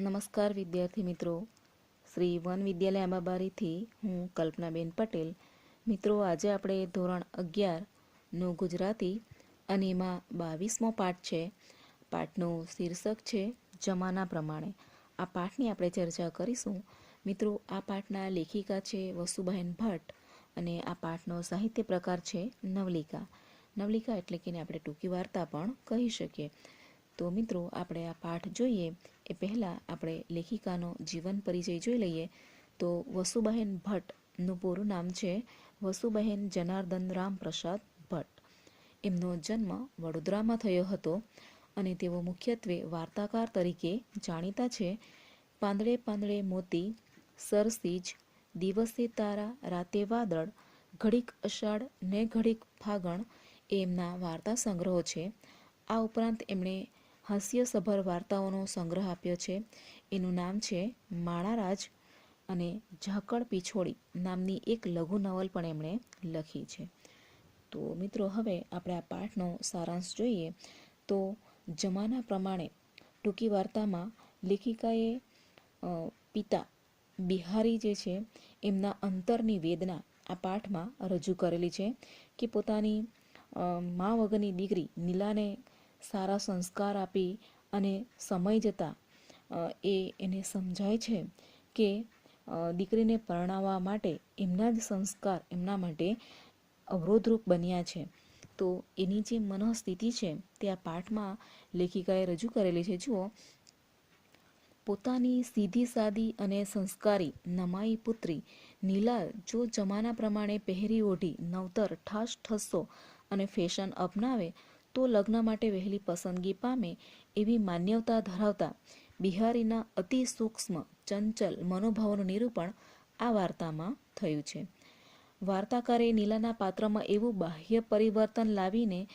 નમસ્કાર વિદ્યાર્થી મિત્રો. શ્રી વન વિદ્યાલય આંબાબારીથી હું કલ્પનાબેન પટેલ. મિત્રો, આજે આપણે ધોરણ અગિયારનું ગુજરાતી અને એમાં બાવીસમો પાઠ છે. પાઠનું શીર્ષક છે જમાના પ્રમાણે. આ પાઠની આપણે ચર્ચા કરીશું. મિત્રો, આ પાઠના લેખિકા છે વસુબહેન ભટ્ટ અને આ પાઠનો સાહિત્ય પ્રકાર છે નવલિકા. નવલિકા એટલે કે આપણે ટૂંકી વાર્તા પણ કહી શકીએ. તો મિત્રો, આપણે આ પાઠ જોઈએ. એ પહેલાં આપણે લેખિકાનો જીવન પરિચય જોઈ લઈએ, તો વસુબહેન ભટ્ટનું પૂરું નામ છે વસુબહેન જનાર્દન રામ પ્રસાદ ભટ્ટ. એમનો જન્મ વડોદરામાં થયો હતો અને તેઓ મુખ્યત્વે વાર્તાકાર તરીકે જાણીતા છે. પાંદડે પાંદડે મોતી, સરસીજ, દિવસે તારા, રાતે વાદળ, ઘડીક અષાઢ, ને ઘડીક ફાગણ એ એમના વાર્તા સંગ્રહો છે. આ ઉપરાંત એમણે હાસ્યસભર વાર્તાઓનો સંગ્રહ આપ્યો છે. એનું નામ છે માણારાજ અને ઝાકળ પીછોડી નામની એક લઘુ નવલ પણ એમણે લખી છે. તો મિત્રો, હવે આપણે આ પાઠનો સારાંશ જોઈએ તો જમાના પ્રમાણે ટૂંકી વાર્તામાં લેખિકાએ પિતા બિહારી જે છે એમના અંતરની વેદના આ પાઠમાં રજૂ કરેલી છે કે પોતાની મા વગરની દીકરી નીલાને સારા સંસ્કાર આપી અને સમય જતાં એ એને સમજાય છે કે દીકરીને પરણાવવા માટે એમના જ સંસ્કાર એમના માટે અવરોધરૂપ બન્યા છે. તો એની જે મનઃસ્થિતિ છે તે આ પાઠમાં લેખિકાએ રજૂ કરેલી છે. જુઓ, પોતાની સીધી સાદી અને સંસ્કારી નમાઈ પુત્રી નીલા જો જમાના પ્રમાણે પહેરી ઓઢી, નવતર ઠાસ ઠસ્સો અને ફેશન અપનાવે તો લગ્ન માટે વહેલી પસંદગી પામે એવી માન્યતા ધરાવતા બિહારીના અતિ સૂક્ષ્મ, ચંચલ મનોભાવોનું નિરૂપણ આ વાર્તામાં થયું છે. વાર્તાકારે નીલાના પાત્રમાં એવું બાહ્ય પરિવર્તન લાવીને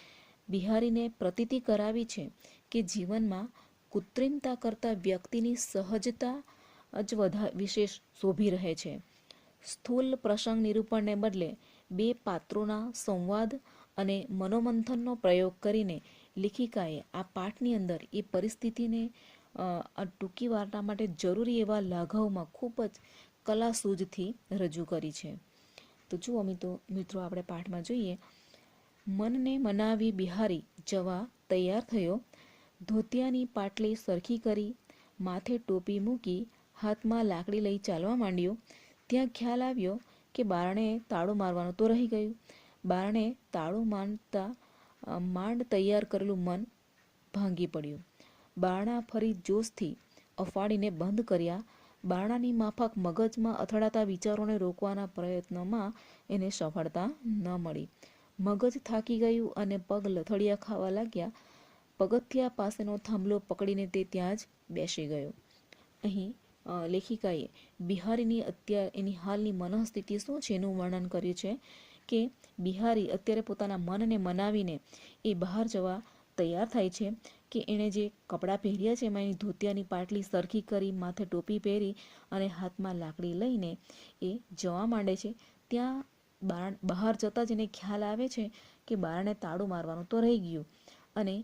બિહારીને પ્રતીતિ કરાવી છે કે જીવનમાં કૃત્રિમતા કરતાં વ્યક્તિની સહજતા જ વધા વિશેષ શોભી રહે છે. સ્થૂલ પ્રસંગ નિરૂપણને બદલે બે પાત્રોના સંવાદ અને મનોમંથનનો પ્રયોગ કરીને લેખિકાએ આ પાઠની અંદર એ પરિસ્થિતિને ટૂંકી વાર્તા માટે જરૂરી એવા લાઘવમાં ખૂબ જ કલા સૂઝથી રજૂ કરી છે. તો જુઓ મિત્રો મિત્રો, આપણે પાઠમાં જોઈએ. મનને મનાવી બિહારી જવા તૈયાર થયો. ધોતિયાની પાટલી સરખી કરી, માથે ટોપી મૂકી, હાથમાં લાકડી લઈ ચાલવા માંડ્યો. ત્યાં ખ્યાલ આવ્યો કે બારણે તાળું મારવાનું તો રહી ગયું. બારણે તાળું માંડતા માંડ તૈયાર કરેલું મન ભાંગી પડ્યું. બારણા ફરી જોશથી અફાડીને બંધ કર્યા. બારણાની માફક મગજમાં અથડાતા વિચારોને રોકવાના પ્રયત્નમાં એને સફળતા ન મળી. મગજ થાકી ગયું અને પગ લથડિયા ખાવા લાગ્યા. પગથિયા પાસેનો થાંભલો પકડીને તે ત્યાં જ બેસી ગયો. અહીં લેખિકાએ બિહારીની અત્યાર એની હાલની મનઃસ્થિતિ શું છે એનું વર્ણન કર્યું છે? કે બિહારી અત્યારે પોતાના મનને મનાવીને એ બહાર જવા તૈયાર થાય છે કે એણે જે કપડાં પહેર્યા છે એમાં એની ધોતિયાની પાટલી સરખી કરી, માથે ટોપી પહેરી અને હાથમાં લાકડી લઈને એ જવા માંડે છે. ત્યાં બાર, બહાર જતાં જ એને ખ્યાલ આવે છે કે બારણે તાળું મારવાનું તો રહી ગયું. અને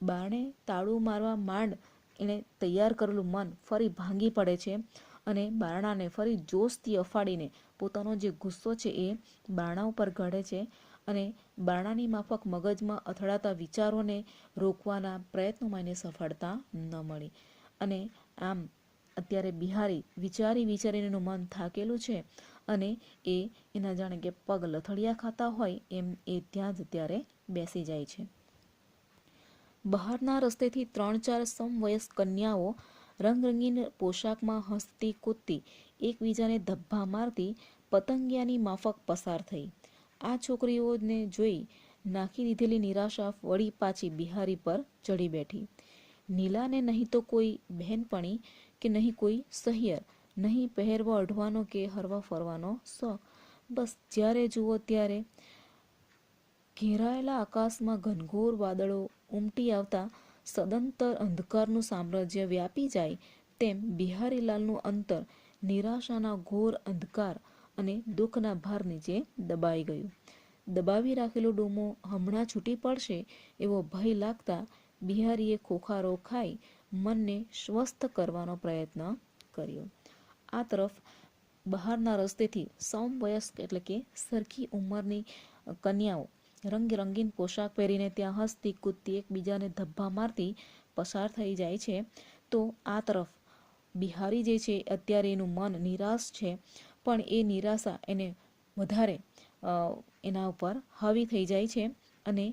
બારણે તાળું મારવા માંડ એણે તૈયાર કરેલું મન ફરી ભાંગી પડે છે. અને બારણાને ફરી જોશથી અફાડીને પોતાનો જે ગુસ્સો છે એ બારણા ઉપર ઘડે છે અને બારણાની માફક મગજમાં અથડાતા વિચારોને રોકવાના પ્રયત્નોમાં એને સફળતા ન મળી. અને આમ અત્યારે બિહારી વિચારી વિચારીને એનું મન થાકેલું છે અને એ એના જાણે કે પગ લથડિયા ખાતા હોય એમ એ ત્યાં જ અત્યારે બેસી જાય છે. બહારના રસ્તેથી ત્રણ ચાર સમવયસ્ક કન્યાઓ રંગરંગીન પોશાકમાં હસતી કૂદતી, એકબીજાને ધબ્બા મારતી, પતંગિયાની માફક પસાર થઈ. આ છોકરીઓને જોઈ નાખી દીધેલી નિરાશા વળી પાછી બિહારી પર ચડી બેઠી. નીલાને નહીં તો કોઈ બહેનપણી કે નહીં કોઈ સહિયર, નહીં પહેરવો અઢવાનો કે હરવા ફરવાનો શોખ. બસ જ્યારે જુઓ ત્યારે ઘેરાયેલા આકાશમાં ઘનઘોર વાદળો ઉમટી આવતા સદંતર અંધકારનું સામ્રાજ્ય વ્યાપી જાય તેમ બિહારીલાલનું અંતર નિરાશાના ઘોર અંધકાર અને દુઃખના ભાર નીચે દબાઈ ગયું. દબાવી રાખેલો ડોમો હમણાં છૂટી પડશે એવો ભય લાગતા બિહારીએ ખોખારો ખાઈ મનને સ્વસ્થ કરવાનો પ્રયત્ન કર્યો. આ તરફ બહારના રસ્તેથી સમવયસ્ક એટલે કે સરખી ઉંમરની કન્યાઓ રંગરંગીન પોશાક પહેરીને ત્યાં હસતી, કૂદતી, એકબીજાને ધબ્બા મારતી પસાર થઈ જાય છે. તો આ તરફ બિહારી જે છે, અત્યારે એનું મન નિરાશ છે, પણ એ નિરાશા એને વધારે એના ઉપર હાવી થઈ જાય છે અને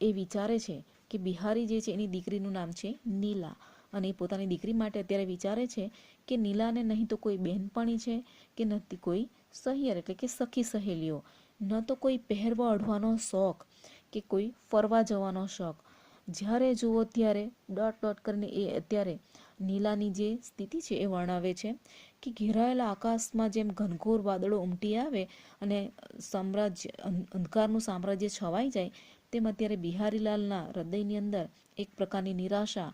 એ વિચારે છે કે બિહારી જે છે, એની દીકરીનું નામ છે નીલા અને એ પોતાની દીકરી માટે અત્યારે વિચારે છે કે નીલાને નહીં તો કોઈ બહેનપણી છે કે નથી કોઈ સહિયર એટલે કે સખી સહેલીઓ. ન તો કોઈ પહેરવા ઓઢવાનો શોખ કે કોઈ ફરવા જવાનો શોખ. જ્યારે જુઓ ત્યારે ડોટ ડોટ કરીને એ અત્યારે નીલાની જે સ્થિતિ છે એ વર્ણવે છે કે ઘેરાયેલા આકાશમાં જેમ ઘનઘોર વાદળો ઉમટી આવે અને સામ્રાજ્ય અંધકારનું સામ્રાજ્ય છવાઈ જાય, તેમ અત્યારે બિહારીલાલના હૃદયની અંદર એક પ્રકારની નિરાશા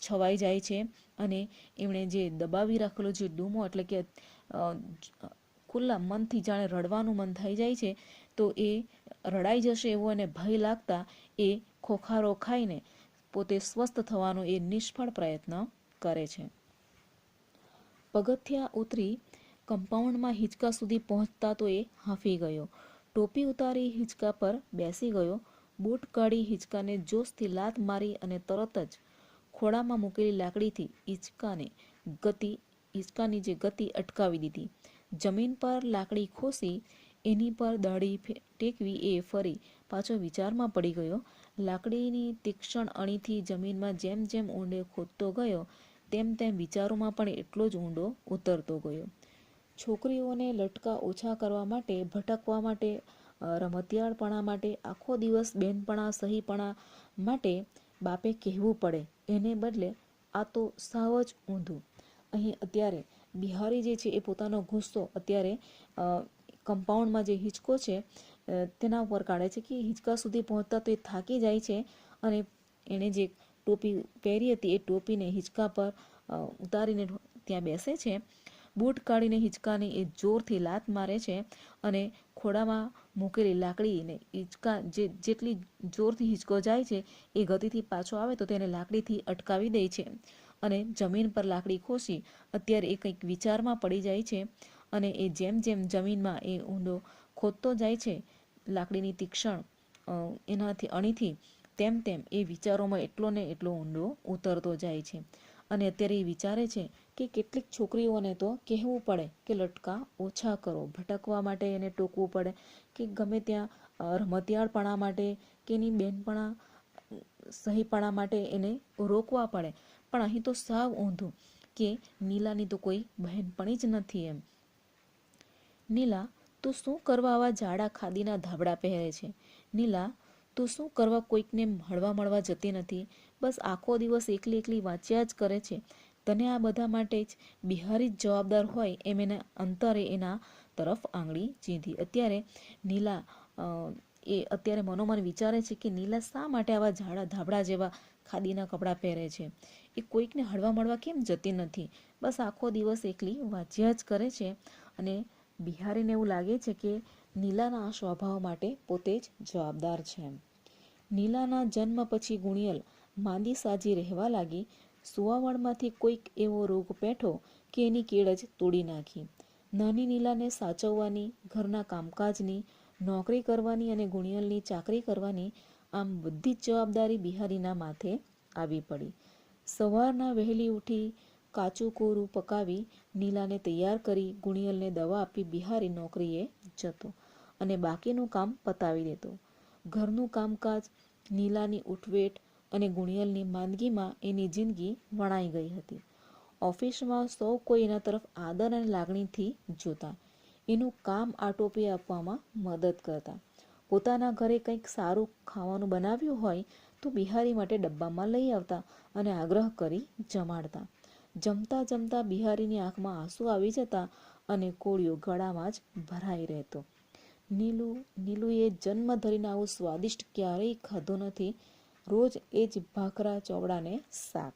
છવાઈ જાય છે અને એમણે જે દબાવી રાખેલો જે ડૂમો એટલે કે ખુલ્લા મનથી જાણે રડવાનું મન થઈ જાય છે, તો એ રડાઈ જશે એવો એને ભય લાગતા એ ખોખારો ખાઈને પોતે સ્વસ્થ થવાનો એ નિષ્ફળ પ્રયત્ન કરે છે. પગથિયા ઉતરી કમ્પાઉન્ડમાં હિંચકા સુધી પહોંચતા તો એ હાંફી ગયો. ટોપી ઉતારી હિંચકા પર બેસી ગયો. બૂટ કાઢી હિંચકાને જોશથી લાત મારી અને તરત જ ખોળામાં મૂકેલી લાકડીથી હિંચકાને ગતિ, હિંચકાની જે ગતિ અટકાવી દીધી. જમીન પર લાકડી ખોસી, એની પર દાઢી ટેકવી એ ફરી પાછો વિચારમાં પડી ગયો. લાકડીની તીક્ષ્ણ અણીથી જમીનમાં જેમ જેમ ઊંડે ખોદતો ગયો, તેમ તેમ વિચારોમાં પણ એટલો જ ઊંડો ઉતરતો ગયો. છોકરીઓને લટકા ઓછા કરવા માટે, ભટકવા માટે રમતિયાળપણા માટે, આખો દિવસ બેનપણા, સહીપણા માટે બાપે કહેવું પડે. એને બદલે આ તો સાવ જ ઊંધું. અહીં અત્યારે બિહારી જે છે એ પોતાનો ગુસ્સો અત્યારે કમ્પાઉન્ડમાં જે હિંચકો છે તેના ઉપર કાઢે છે કે હિંચકા સુધી પહોંચતા તો એ થાકી જાય છે અને એણે જે ટોપી પહેરી હતી એ ટોપીને હિંચકા પર ઉતારીને ત્યાં બેસે છે. બૂટ કાઢીને હિંચકાને એ જોરથી લાત મારે છે અને ખોડામાં મૂકેલી લાકડીને હિંચકા જે, જેટલી જોરથી હિંચકો જાય છે એ ગતિથી પાછો આવે તો તેને લાકડીથી અટકાવી દે છે. અને જમીન પર લાકડી ખોસી અત્યારે એ કંઈક વિચારમાં પડી જાય છે અને એ જેમ જેમ જમીનમાં એ ઊંડો ખોદતો જાય છે, લાકડીની તીક્ષણ એનાથી અણીથી તેમ તેમ એ વિચારોમાં એટલો ને એટલો ઊંડો ઉતરતો જાય છે. અને અત્યારે એ વિચારે છે કે કેટલીક છોકરીઓને તો કહેવું પડે કે લટકા ઓછા કરો, ભટકવા માટે એને ટોકવું પડે, કે ગમે ત્યાં રમતિયાળપણા માટે કે એની બેનપણા સહીપણા માટે એને રોકવા પડે. પણ અહીં તો સાવ ઊંધું કે નીલાની તો કોઈ બહેનપણી જ નથી એમ. નીલા, તું શું કરવા આવા જાડા ખાદીના ધાબડા પહેરે છે? નીલા, તું શું કરવા કોઈકને મળવા મળવા જતી નથી? બસ આખો દિવસ એકલી એકલી વાંચ્યા જ કરે છે. તને આ બધા માટે જ બિહારી જ જવાબદાર હોય એમ એના અંતરે એના તરફ આંગળી ચીંધી. અત્યારે નીલા એ અત્યારે મનોમન વિચારે છે કે નીલા શા માટે આવા ઝાડા ધાબડા જેવા ખાદીના કપડાં પહેરે છે. એ કોઈકને હળવા મળવા કેમ જતી નથી? બસ આખો દિવસ એકલી વાંચ્યા જ કરે છે અને બિહારીને એવું લાગે છે કે નીલાના આ સ્વભાવ માટે પોતે જ જવાબદાર છે. નીલાના જન્મ પછી ગુણિયલ માંદી સાજી રહેવા લાગી. સુવાવડમાંથી કોઈક એવો રોગ પેઠો કે એની કેળ જ તોડી નાખી. નાની નીલાને સાચવવાની, ઘરના કામકાજની, નોકરી કરવાની અને ગુણિયલની ચાકરી કરવાની આમ બધી જ જવાબદારી બિહારીના માથે આવી પડી. સવારના વહેલી ઉઠી કાચું કોરું પકાવી નીલાને તૈયાર કરી ગુણિયલને દવા આપી બિહારી નોકરીએ જતો અને બાકીનું કામ પતાવી દેતો. ઘરનું કામકાજ, નીલાની ઉઠવેટ અને ગુણિયલની માંદગીમાં એની જિંદગી વણાઈ ગઈ હતી. ઓફિસમાં સૌ કોઈ એના તરફ આદર અને લાગણીથી જોતા. એનું કામ આટોપી આપવામાં મદદ કરતા. પોતાના ઘરે કંઈક સારું ખાવાનું બનાવ્યું હોય તો બિહારી માટે ડબ્બામાં લઈ આવતા અને આગ્રહ કરી જમાડતા. જમતા જમતા બિહારીની આંખમાં આંસુ આવી જતા અને કોળિયો ગળામાં જ ભરાઈ રહેતો. નીલુ, નીલુએ જન્મ ધરીને આવું સ્વાદિષ્ટ ક્યારેય ખાધું નથી. રોજ એ જ ભાખરા ચોવડાને શાક.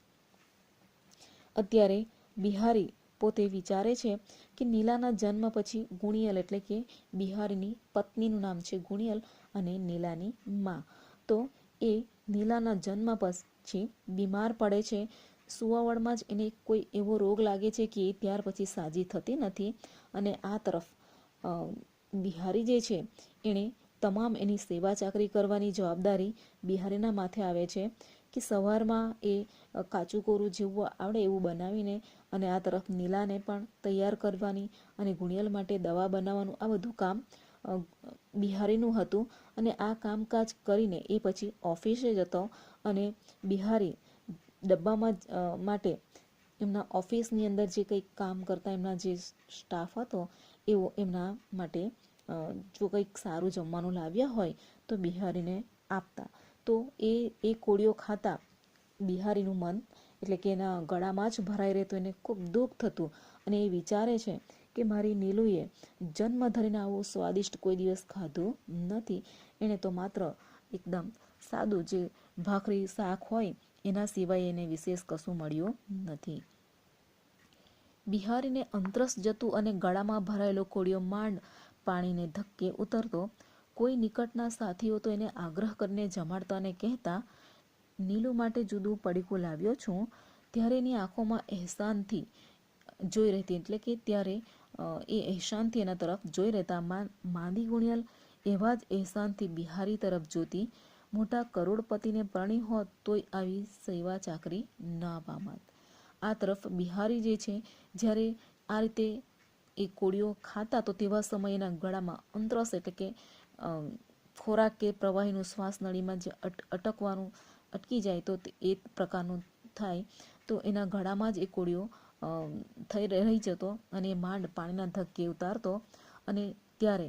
અત્યારે બિહારી પોતે વિચારે છે કે નીલાના જન્મ પછી ગુણિયલ એટલે કે બિહારીની પત્નીનું નામ છે ગુણિયલ અને નીલાની મા. તો એ નીલાના જન્મ પછી બીમાર પડે છે. સુવાવડમાં જ એને કોઈ એવો રોગ લાગે છે કે ત્યાર પછી સાજી થતી નથી અને આ તરફ બિહારી જે છે એણે તમામ એની સેવા ચાકરી કરવાની જવાબદારી બિહારીના માથે આવે છે કે સવારમાં એ કાચું કોરું જેવું આવડે એવું બનાવીને અને આ તરફ નીલાને પણ તૈયાર કરવાની અને ગુણિયલ માટે દવા બનાવવાનું આ બધું કામ બિહારીનું હતું અને આ કામકાજ કરીને એ પછી ઓફિસે જતો અને બિહારી ડબ્બામાં માટે એમના ઓફિસની અંદર જે કંઈક કામ કરતા એમના જે સ્ટાફ હતો એવો એમના માટે જો કંઈક સારું જમવાનું લાવ્યા હોય તો બિહારીને આપતા. તો એ એ કોળીઓ ખાતા બિહારીનું મન એટલે કે એના ગળામાં જ ભરાઈ રહેતું, એને ખૂબ દુઃખ થતું અને એ વિચારે છે કે મારી નીલુએ જન્મ ધરીને આવું સ્વાદિષ્ટ કોઈ દિવસ ખાધું નથી. એણે તો માત્ર એકદમ સાદું જે ભાખરી શાક હોય એના સિવાય એને વિશેષ કશું મળ્યું નથી. બિહારીને અંતરસ જતું અને ગળામાં ભરાયેલો કોળિયો માંડ પાણીને ધક્કે ઉતરતો, કોઈ નિકટના સાથીઓ તો એને આગ્રહ કરીને જમાડતા અને કહેતા, નીલુ માટે જુદું પડીકું લાવ્યો છું. ત્યારે એની આંખોમાં અહેસાનથી જોઈ રહેતી, એટલે કે ત્યારે એ અહેસાનથી એના તરફ જોઈ રહેતા માંદી ગુણિયલ એવા જ અહેસાનથી બિહારી તરફ જોતી મોટા કરોડપતિને પરણી હોત તોય આવી સેવા ચાકરી ન પામત. આ તરફ બિહારી જે છે, જ્યારે આ રીતે એ કોળીઓ ખાતા તો તેવા સમયે એના ગળામાં અંતરસ એટલે કે ખોરાક કે પ્રવાહીનું શ્વાસ નળીમાં જે અટ, અટકવાનું, અટકી જાય તો એ પ્રકારનું થાય તો એના ગળામાં જ એ કોળીઓ થઈ રહી જતો અને માંડ પાણીના ધક્કે ઉતારતો અને ત્યારે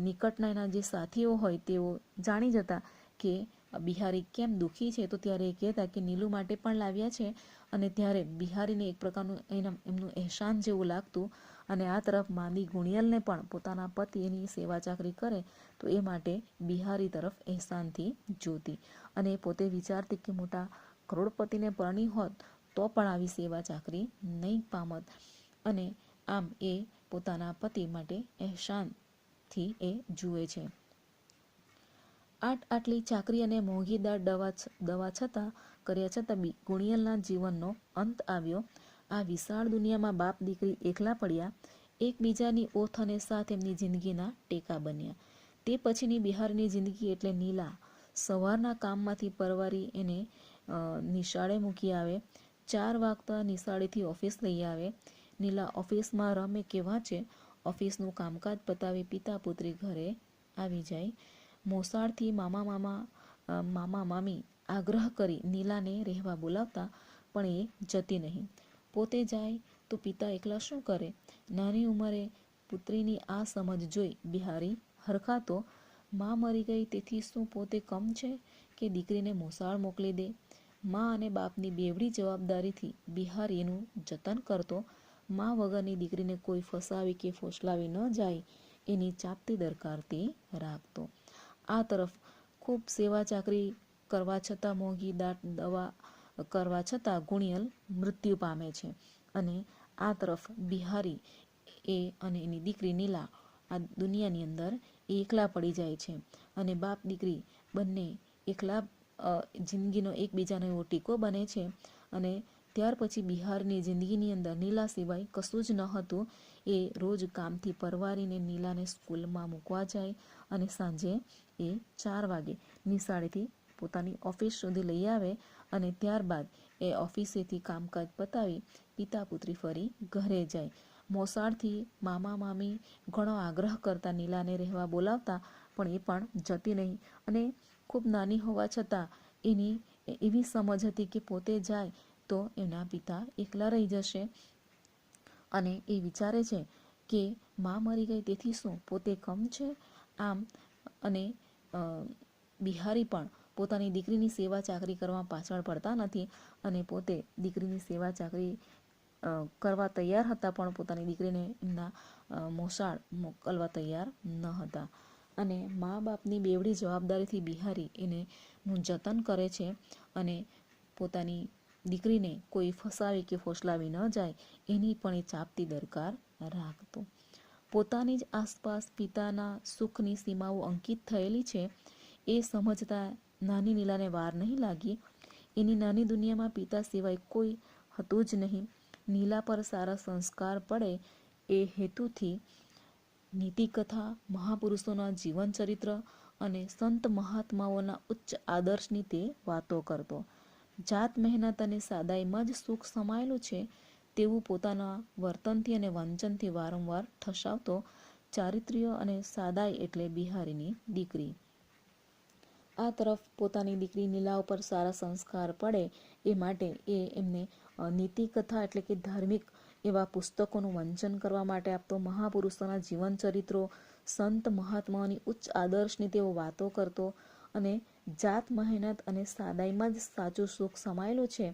નિકટના એના જે સાથીઓ હોય તેઓ જાણી જતા કે બિહારી કેમ દુઃખી છે? તો ત્યારે એ કહેતા કે, નીલુ માટે પણ લાવ્યા છે. અને ત્યારે બિહારીને એક પ્રકારનું એના, એમનું અહેસાન જેવું લાગતું અને આ તરફ માંદી ગુણિયલને પણ પોતાના પતિ એની સેવા ચાકરી કરે તો એ માટે બિહારી તરફ અહેસાનથી જોતી અને એ પોતે વિચારતી કે, મોટા કરોડપતિને પરણી હોત તો પણ આવી સેવા ચાકરી નહીં પામત. અને આમ એ પોતાના પતિ માટે અહેસાનથી એ જુએ છે. આટ આટલી ચાકરી અને મોંઘીદાર દવા દવા છતાં કર્યા છતાં બી ગુણિયલના જીવનનો અંત આવ્યો. આ વિશાળ દુનિયામાં બાપ દીકરી એકલા પડ્યા, એકબીજાની ઓથ અને સાથ એમની જિંદગીના ટેકા બન્યા. તે પછીની બિહારની જિંદગી એટલે નીલા. સવારના કામમાંથી પરવારી એને નિશાળે મૂકી આવે. ચાર વાગતા નિશાળેથી ઓફિસ લઈ આવે. નીલા ઓફિસમાં રમે કે વાંચે ઓફિસનું કામકાજ પતાવી પિતા પુત્રી ઘરે આવી જાય. મોસાળથી મામા મામા મામા મામી આગ્રહ કરી નીલાને રહેવા બોલાવતા, પણ એ જતી નહીં. પોતે જાય તો પિતા એકલા શું કરે? નાની ઉંમરે પુત્રીની આ સમજ જોઈ બિહારી હરખાતો, મા મરી ગઈ, તેથી શું પોતે કમ છે કે દીકરીને મોસાળ મોકલી દે? માં અને બાપની બેવડી જવાબદારીથી બિહારીનું જતન કરતો, માં વગરની દીકરીને કોઈ ફસાવી કે ફોસલાવી ન જાય એની ચાપતી દરકાર તે રાખતો. આ તરફ ખૂબ સેવા ચાકરી કરવા છતાં મોંઘી દાટ દવા કરવા છતાં ગુણિયલ મૃત્યુ પામે છે અને આ તરફ બિહારી એ અને એની દીકરી નીલા આ દુનિયાની અંદર એકલા પડી જાય છે અને બાપ દીકરી બંને એકલા જિંદગીનો એકબીજાનો એવો ટીકો બને છે. અને ત્યાર પછી બિહારની જિંદગીની અંદર નીલા સિવાય કશું જ ન હતું. એ રોજ કામથી પરવારીને નીલાને સ્કૂલમાં મૂકવા જાય અને સાંજે એ ચાર વાગે નિશાળેથી પોતાની ઓફિસ સુધી લઈ આવે અને ત્યારબાદ એ ઓફિસેથી કામકાજ પતાવી પિતા પુત્રી ફરી ઘરે જાય. મોસાળથી મામા, મામી ઘણો આગ્રહ કરતા નીલાને રહેવા બોલાવતા પણ એ પણ જતી નહીં અને ખૂબ નાની હોવા છતાં એની, એવી સમજ હતી કે પોતે જાય તો એના પિતા એકલા રહી જશે. અને એ વિચારે છે કે માં મરી ગઈ તેથી શું પોતે કમ છે? આમ, અને બિહારી પણ પોતાની દીકરીની સેવા ચાકરી કરવા પાછળ પડતા નથી અને પોતે દીકરીની સેવા ચાકરી કરવા તૈયાર હતા પણ પોતાની દીકરીને એમના મોસાળ મોકલવા તૈયાર ન હતા. અને મા બાપની બેવડી જવાબદારીથી બિહારી એને નું જતન કરે છે અને પોતાની દીકરીને કોઈ ફસાવી કે ફોસલાવી ન જાય, એની પણ એ ચાપતી દરકાર રાખતો. પોતાની જ આસપાસ પિતાના સુખની સીમાઓ અંકિત થયેલી છે, એ સમજતા નાની નીલાને વાર નહીં લાગી. એની નાની દુનિયામાં પિતા સિવાય કોઈ હતું જ નહીં. નીલા પર સારા સંસ્કાર પડે એ હેતુથી નીતિકથા, મહાપુરુષોના જીવન ચરિત્ર અને સંત મહાત્માઓના ઉચ્ચ આદર્શની તે વાતો કરતો. જાત મહેનત અને સાદાઈમાં જ સુખ સમાયેલું છે તેવું પોતાના વર્તનથી અને વાંચનથી વારંવાર ઠસાવતો ચારિત્ર્ય અને સાદાઈ એટલે બિહારીની દીકરી. આ તરફ પોતાની દીકરી નીલા ઉપર સારા સંસ્કાર પડે એ માટે એ એમને નીતિકથા એટલે કે ધાર્મિક એવા પુસ્તકોનું વાંચન કરવા માટે આપતો મહાપુરુષોના જીવન ચરિત્રો સંત મહાત્માઓની ઉચ્ચ આદર્શની તેઓ વાતો કરતો અને જાત મહેનત અને સાદાઈમાં જ સાચું સુખ સમાયેલું છે,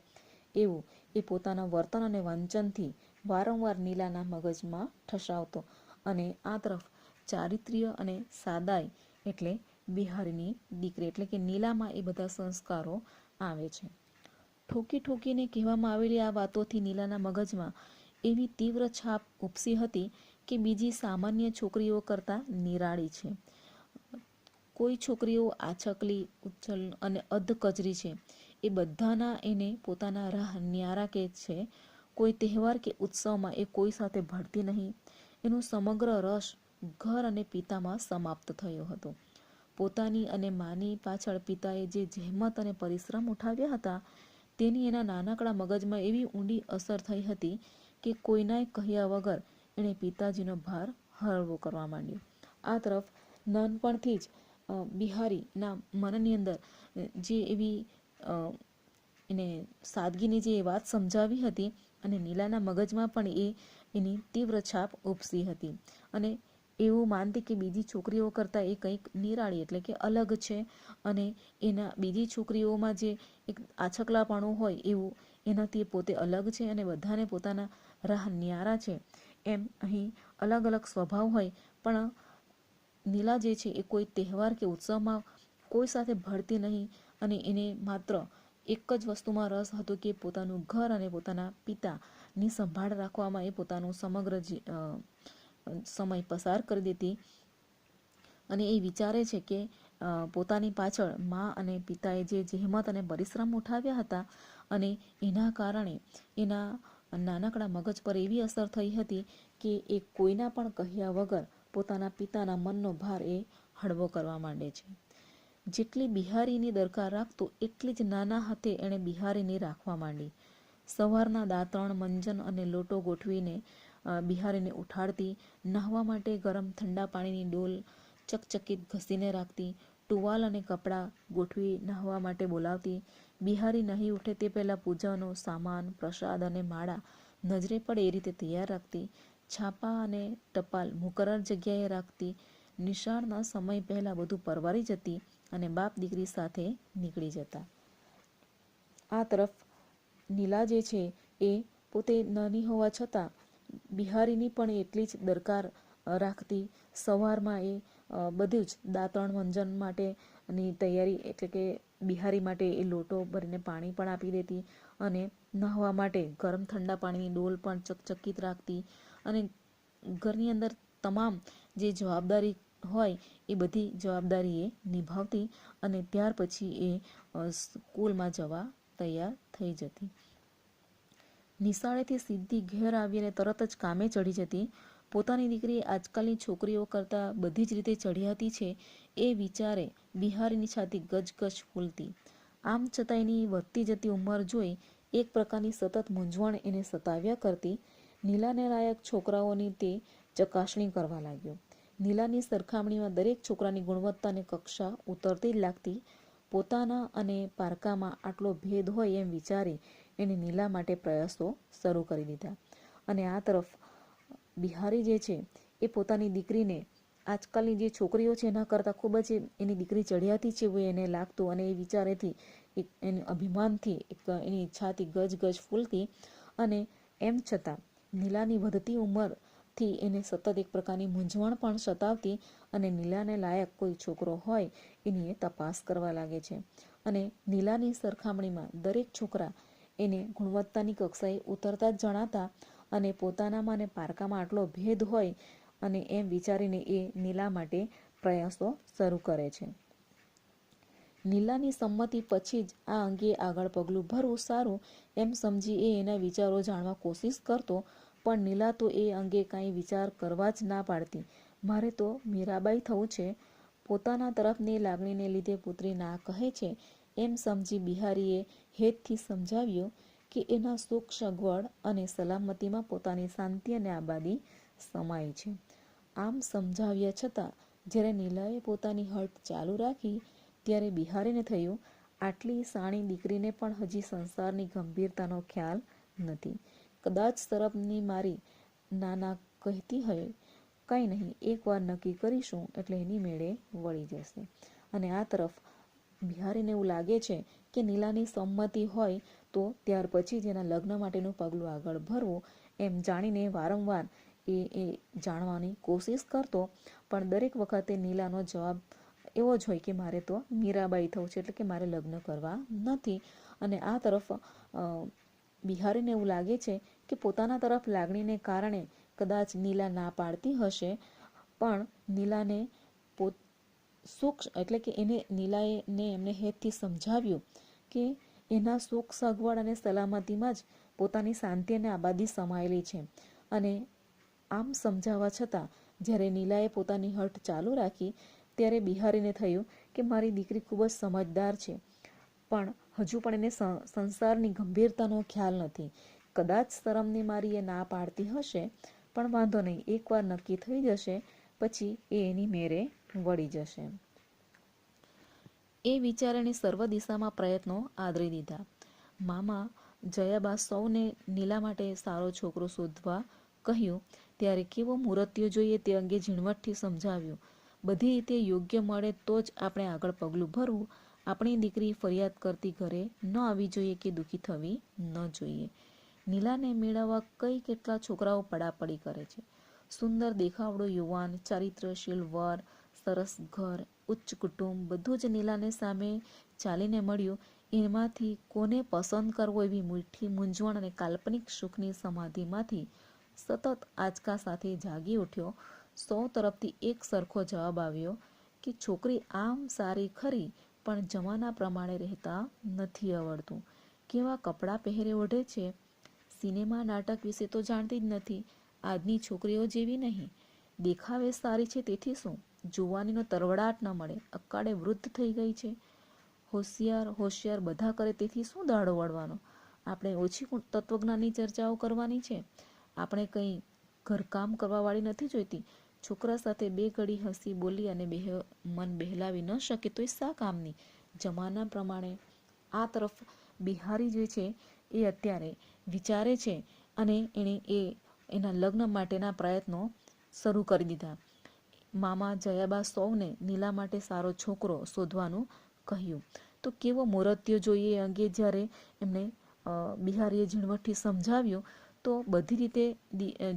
એવું એ પોતાના વર્તન અને વાંચનથી વારંવાર નીલાના મગજમાં ઠસાવતો અને આ તરફ ચારિત્ર્ય અને સાદાઈ એટલે બિહારીની દીકરી એટલે કે નીલામાં એ બધા સંસ્કારો આવે છે. ઠોકી ઠોકીને કહેવામાં આવેલી આ વાતોથી નીલાના મગજમાં એવી તીવ્ર છાપ ઉપસી હતી કે બીજી સામાન્ય છોકરીઓ કરતાં નિરાળી છે. કોઈ છોકરીઓ આછકલી, ઉચ્છલ અને અધકચરી છે. એ બધાના એને પોતાના રાહ ન્યારા કે છે. કોઈ તહેવાર કે ઉત્સવમાં એ કોઈ સાથે ભળતી નહીં. એનો સમગ્ર રસ ઘર અને પિતામાં સમાપ્ત થયો હતો. પોતાની અને માની પાછળ પિતાએ જે જહેમત અને પરિશ્રમ ઉઠાવ્યા હતા, તેની એના નાનકડા મગજમાં એવી ઊંડી અસર થઈ હતી કે કોઈનાએ કહ્યા વગર એણે પિતાજીનો ભાર હળવો કરવા માંડ્યો. આ તરફ નાનપણથી જ બિહારીના મનની અંદર જે એવી એને સાદગીની જે વાત સમજાવી હતી અને નીલાના મગજમાં પણ એ, એની તીવ્ર છાપ ઉપસી હતી. અને એવું માનતી કે બીજી છોકરીઓ કરતાં એ કંઈક નિરાળી એટલે કે અલગ છે અને એના બીજી છોકરીઓમાં જે એક આછકલાપણું હોય એવું, એનાથી પોતે અલગ છે અને બધાને પોતાના રાહ ન્યારા છે. એમ અહીં અલગ અલગ સ્વભાવ હોય, પણ નીલા જે છે એ કોઈ તહેવાર કે ઉત્સવમાં કોઈ સાથે ભળતી નહીં અને એને માત્ર એક જ વસ્તુમાં રસ હતો કે પોતાનું ઘર અને પોતાના પિતાની સંભાળ રાખવામાં એ પોતાનું સમગ્ર સમય પસાર કરી દેતી. અને એ વિચારે છે કે પોતાની પાછળ મા અને પિતાએ જે જહેમત અને પરિશ્રમ ઉઠાવ્યા હતા અને એના કારણે એના નાનકડા મગજ પર એવી અસર થઈ હતી કે એ કોઈના પણ કહ્યા વગર પોતાના પિતાના મનનો ભાર એ હળવો કરવા માંડે છે. જેટલી બિહારીની દરકાર રાખતો એટલી જ નાના હાથે એણે બિહારીની રાખવા માંડી. સવારના દાંતણ, મંજન અને લોટો ગોઠવીને બિહારીને ઉઠાડતી, નહાવા માટે ગરમ ઠંડા પાણીની ડોલ ચકચકિત ઘસીને રાખતી ટુવાલ અને કપડાં ગોઠવી નહાવા માટે બોલાવતી. બિહારી નહીં ઉઠે તે પહેલાં પૂજાનો સામાન, પ્રસાદ અને માળા નજરે પડે એ રીતે તૈયાર રાખતી. છાપા અને ટપાલ મુકરર જગ્યાએ રાખતી. નિશાળના સમય પહેલાં બધું પરવારી જતી અને બાપ દીકરી સાથે નીકળી જતા. આ તરફ નીલા જે છે એ પોતે નાની હોવા છતાં બિહારીની પણ એટલી જ દરકાર રાખતી. સવારમાં એ બધું જ. દાંતણ, મંજન માટેની તૈયારી એટલે કે બિહારી માટે એ લોટો ભરીને પાણી પણ આપી દેતી અને નહાવા માટે ગરમ ઠંડા પાણીની ડોલ પણ ચકચકિત રાખતી અને ઘરની અંદર તમામ જે જવાબદારી હોય એ બધી જવાબદારી એ નિભાવતી અને ત્યાર પછી એ સ્કૂલમાં જવા તૈયાર થઈ જતી. નિશાળેથી સીધી ઘેર આવીને તરત જ કામે ચડી જતી પોતાની દીકરી આજકાલની છોકરીઓ કરતાં બધી જ રીતે ચઢિયાતી છે એ વિચારે બિહારીની છાતી ગજગજ ફૂલતી. આમ છતાં એની વધતી જતી ઉંમર જોઈ એક પ્રકારની સતત મૂંઝવણ એને સતાવ્યા કરતી. નીલાને લાયક છોકરાઓની તે ચકાસણી કરવા લાગ્યો. નીલાની સરખામણીમાં દરેક છોકરાની ગુણવત્તા અને કક્ષા ઉતરતી જ લાગતી. પોતાના અને પારકામાં આટલો ભેદ હોય એમ વિચારી એણે નીલા માટે પ્રયાસો શરૂ કરી દીધા. અને આ તરફ બિહારી જે છે, એ પોતાની દીકરીને આજકાલની જે છોકરીઓ છે, એના કરતાં ખૂબ જ એની દીકરી ચઢિયાતી છે, એવું એને લાગતું અને એ વિચારેથી, એક એને અભિમાનથી, એક એની ઈચ્છાથી ગજ ગજ ફૂલતી અને એમ છતાં નીલાની વધતી ઉંમરથી એને સતત એક પ્રકારની મૂંઝવણ પણ સતાવતી અને નીલાને લાયક કોઈ છોકરો હોય, એની એ તપાસ કરવા લાગે છે. અને નીલાની સરખામણીમાં દરેક છોકરા એને ગુણવત્તાની કક્ષાએ ઉતરતા જ જણાતા અને પોતાનામાં અને પારકામાં આટલો ભેદ હોય અને એમ વિચારીને એ નીલા માટે પ્રયાસો શરૂ કરે છે. નીલાની સંમતિ પછી જ આ અંગે આગળ પગલું ભરવું સારું એમ સમજી એ એના વિચારો જાણવા કોશિશ કરતો, પણ નીલા તો એ અંગે કાંઈ વિચાર કરવા જ ના પાડતી. મારે તો મીરાબાઈ થવું છે. પોતાના તરફની લાગણીને લીધે પુત્રી ના કહે છે. એમ સમજી બિહારીએ હેતથી સમજાવ્યું કે એના સુખ, સગવડ અને સલામતીમાં પોતાની શાંતિ અને આબાદી સમાય છે. આમ સમજાવ્યા છતાં, જ્યારે નીલાએ પોતાની હટ ચાલુ રાખી, ત્યારે બિહારીને થયું, આટલી સાણી દીકરીને પણ હજી સંસારની ગંભીરતાનો ખ્યાલ નથી. કદાચ તરફની મારી નાના કહેતી હોય. કંઈ નહીં એકવાર નક્કી કરીશું, એટલે એની મેળે વળી જશે. અને આ તરફ બિહારીને એવું લાગે છે કે નીલાની સંમતિ હોય તો ત્યાર પછી જ એના લગ્ન માટેનું પગલું આગળ ભરવું એમ જાણીને વારંવાર એ એ જાણવાની કોશિશ કરતો. પણ દરેક વખતે નીલાનો જવાબ એવો જ હોય કે મારે તો મીરાબાઈ થવું છે એટલે કે મારે લગ્ન કરવા નથી. અને આ તરફ બિહારીને એવું લાગે છે કે પોતાના તરફ લાગણીને કારણે કદાચ નીલા ના પાડતી હશે. પણ નીલાને પોત સુખ એટલે કે એને, નીલાએ ને એમને હેતથી સમજાવ્યું કે એના સુખ, સગવડ અને સલામતીમાં જ પોતાની શાંતિ અને આબાદી સમાયેલી છે. અને આમ સમજાવવા છતાં, જ્યારે નીલાએ પોતાની હઠ ચાલુ રાખી, ત્યારે બિહારીને થયું કે મારી દીકરી ખૂબ જ સમજદાર છે. પણ હજુ પણ એને સંસારની ગંભીરતાનો ખ્યાલ નથી. કદાચ શરમની મારી એ ના પાડતી હશે, પણ વાંધો નહીં, એકવાર નક્કી થઈ જશે, પછી એ એની મેરે વળી જશે. એ વિચારણે સર્વ દિશામાં પ્રયત્નો આદરી દીધા. મામા, જયાબા સૌને નીલા માટે સારો છોકરો શોધવા કહ્યું, ત્યારે કેવો મૂર્તિઓ જોઈએ તે અંગે ઝીણવટથી સમજાવ્યું. બધી રીતે યોગ્ય મળે તો જ આપણે આગળ પગલું ભરવું. આપણી દીકરી ફરિયાદ કરતી ઘરે ન આવી જોઈએ કે દુઃખી થવી ન જોઈએ. નીલાને મેળવવા કઈ કેટલા છોકરાઓ પડાપડી કરે છે. સુંદર દેખાવડો યુવાન ચારિત્રશીલ વર, સરસ ઘર ઉચ્ચ કુટુંબ બધું જ નીલાને સામે ચાલીને મળ્યું. એમાંથી કોને પસંદ કરવો એવી મીઠી મૂંઝવણ અને કાલ્પનિક સુખની સમાધિમાંથી સતત આંચકા સાથે જાગી ઉઠ્યો. સૌ તરફથી એક સરખો જવાબ આવ્યો કે, છોકરી આમ સારી ખરી, પણ જમાના પ્રમાણે રહેતા નથી આવડતું. કેવા કપડાં પહેરે ઓઢે છે? સિનેમા નાટક વિશે તો જાણતી જ નથી. આજની છોકરીઓ જેવી નહીં. દેખાવે સારી છે, તેથી શું? જોવાનીનો તરવડાટ ન મળે. અક્કાડે વૃદ્ધ થઈ ગઈ છે. હોશિયાર હોશિયાર બધા કરે, તેથી શું દાડો વળવાનો? આપણે ઓછી તત્વજ્ઞાનની ચર્ચાઓ કરવાની છે. આપણે કંઈ ઘરકામ કરવાવાળી નથી જોઈતી. છોકરા સાથે બે ઘડી હસી બોલી અને બેહ, મન બહેલાવી ન શકે તો એ શા કામની? જમાના પ્રમાણે આ તરફ બિહારી જે છે એ અત્યારે વિચારે છે અને એણે એ, એના લગ્ન માટેના પ્રયત્નો શરૂ કરી દીધા. મામા જયાબા સૌને નીલા માટે સારો છોકરો શોધવાનું કહ્યું. તો કેવો મૂર્તિઓ જોઈએ અંગે જ્યારે એમને બિહારીએ ઝીણવટથી સમજાવ્યું, તો બધી રીતે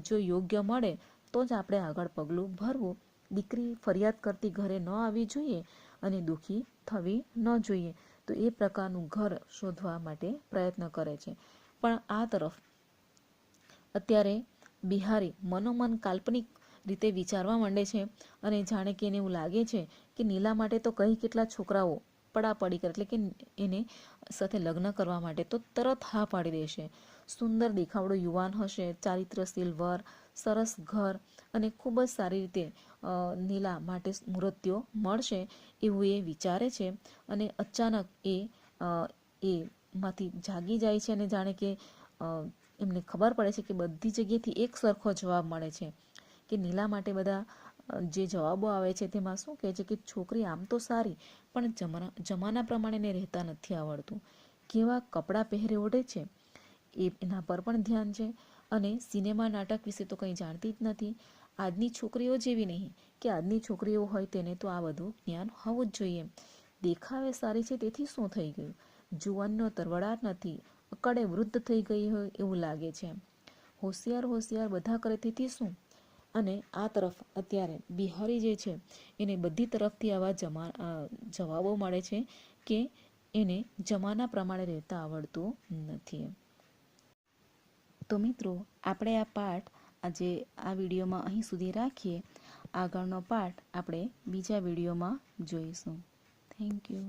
જો યોગ્ય મળે તો જ આપણે આગળ પગલું ભરવું. દીકરી ફરિયાદ કરતી ઘરે ન આવવી જોઈએ અને દુઃખી થવી ન જોઈએ. તો એ પ્રકારનું ઘર શોધવા માટે પ્રયત્ન કરે છે. પણ આ તરફ અત્યારે બિહારી મનોમન કાલ્પનિક રીતે વિચારવા માંડે છે અને જાણે કે એને એવું લાગે છે કે નીલા માટે તો કઈ કેટલા છોકરાઓ પડા પડી કરે, એટલે કે એને સાથે લગ્ન કરવા માટે તો તરત હા પાડી દેશે સુંદર દેખાવડો યુવાન હશે ચારિત્રશીલ વર, સરસ ઘર અને ખૂબ જ સારી રીતે નીલા માટે મૂર્તિઓ મળશે એવું એ વિચારે છે અને અચાનક એ એમાંથી જાગી જાય છે અને જાણે કે એમને ખબર પડે છે કે બધી જગ્યાએથી એક સરખો જવાબ મળે છે. કે નીલા માટે બધા જે જવાબો આવે છે તેમાં શું કહે છે કે છોકરી આમ તો સારી, પણ જમાના જમાના પ્રમાણે એને રહેતા નથી આવડતું. કેવા કપડાં પહેરે ઓઢે છે, એ એના પર પણ ધ્યાન છે. અને સિનેમા નાટક વિશે તો કંઈ જાણતી જ નથી. આજની છોકરીઓ જેવી નહીં, કે આજની છોકરીઓ હોય તેને તો આ બધું જ્ઞાન હોવું જ જોઈએ. દેખાવે સારી છે તેથી શું થઈ ગયું? જુવાનનો તરવડાટ નથી અકડે વૃદ્ધ થઈ ગઈ હોય એવું લાગે છે. હોશિયાર હોશિયાર બધા કરે તેથી શું? અને આ તરફ અત્યારે બિહારી જે છે, એને બધી તરફથી આવા જમા જવાબો મળે છે કે એને જમાના પ્રમાણે રહેતા આવડતું નથી. તો મિત્રો, આપણે આ પાઠ આજે આ વિડીયોમાં અહીં સુધી રાખીએ. આગળનો પાઠ આપણે બીજા વિડીયોમાં જોઈશું. Thank you